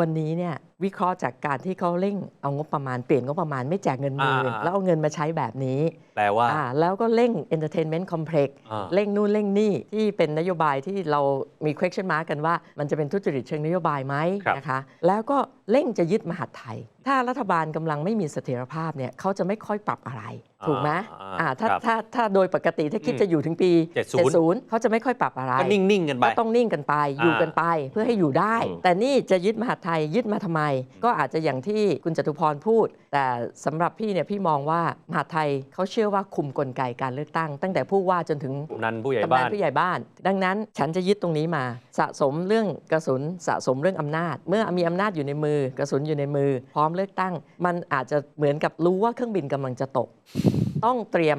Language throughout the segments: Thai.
วันนี้เนี่ยวิเคราะห์จากการที่เขาเร่งเอางบประมาณเปลี่ยนงบประมาณไม่แจกเงินหมื่นอ่า แล้วเอาเงินมาใช้แบบนี้แปลว่า อ่าแล้วก็เร่ง entertainment complex อ่า เร่งนู่นเร่งนี่ที่เป็นนโยบายที่เรามี question mark กันว่า มันจะเป็นทุจริตเชิงนโยบายไหมครับ นะคะแล้วก็เร่งจะยึดมหาดไทย ถ้ารัฐบาลกำลังไม่มีเสถียรภาพเนี่ยเขาจะไม่ค่อยปรับอะไรถูกไหมอ่าอ่าถ้าครับถ้าถ้าโดยปกติถ้าคิดอืมจะอยู่ถึงปี70 70 เขาจะไม่ค่อยปรับอะไรก็นิ่ง ๆ กันไปก็ต้องนิ่งกันไป อยู่กันไปเพื่อให้อยู่ได้อืมแต่นี่จะยึดมหาดไทยยึดมาทำไม ก็อาจจะอย่างที่คุณจตุพรพูด แต่สำหรับพี่เนี่ยพี่มองว่ามหาดไทยเขาเชื่อว่าคุมกลไกการเลือกตั้ง ตั้งแต่ผู้ว่าจนถึงกำนันผู้ใหญ่กำนับ้านนผู้ใหญ่บ้าน ดังนั้นฉันจะยึดตรงนี้มา สะสมเรื่องกระสุนสะสมเรื่องอำนาจ เมื่อมีอำนาจอยู่ในมือ กระสุนอยู่ในมือ พร้อมเลือกตั้ง มันอาจจะเหมือนกับรู้ว่าเครื่องบินกำลังจะตกต้องเตรียม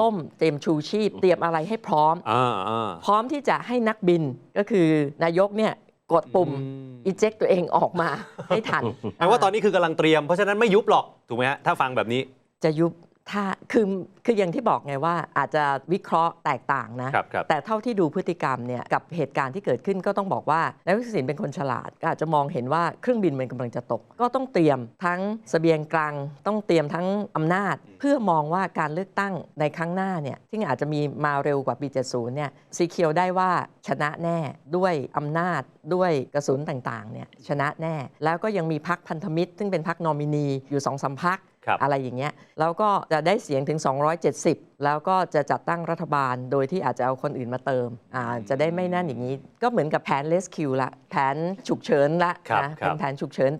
ล่มเตรียมชูชีพ เตรียมอะไรให้พร้อม อ่าอ่า พร้อมที่จะให้นักบินก็คือนายกเนี่ยกดปุ่มอืมอิเจกตัวเองออกมาให้ทันแปลว่าตอนนี้คือกำลังเตรียมเพราะฉะนั้นไม่ยุบหรอก ถูกไหมฮะ ถ้าฟังแบบนี้ จะยุบ ถ้าคือคืออย่างที่บอกไงว่าอาจจะวิเคราะห์แตกต่างนะ ครับครับ แต่เท่าที่ดูพฤติกรรมเนี่ยกับเหตุการณ์ที่เกิดขึ้นก็ต้องบอกว่านายกทักษิณเป็นคนฉลาดก็อาจจะมองเห็นว่าเครื่องบินมันกำลังจะตก ก็ต้องเตรียมทั้งเสบียงกลางต้องเตรียมทั้งอำนาจ เพื่อมองว่าการเลือกตั้งในครั้งหน้าเนี่ยที่อาจจะมีมาเร็วกว่าปี70เนี่ยสีเขียวได้ว่าชนะแน่ด้วยอำนาจด้วยกระสุนต่างๆเนี่ยชนะแน่ แล้วก็ยังมีพักพันธมิตร ซึ่งเป็นพักนอมินีอยู่สองสามพักครับอะไรอย่างเงี้ยแล้วก็จะได้เสียงถึง 270 แล้วก็จะจัดตั้งรัฐบาล โดยที่อาจจะเอาคนอื่นมาเติมอ่าจะได้ไม่นั่นอย่างนี้ ก็เหมือนกับแผนเลสคิวละแผนฉุกเฉินละครับนะครับเป็นแผนฉุกเฉิน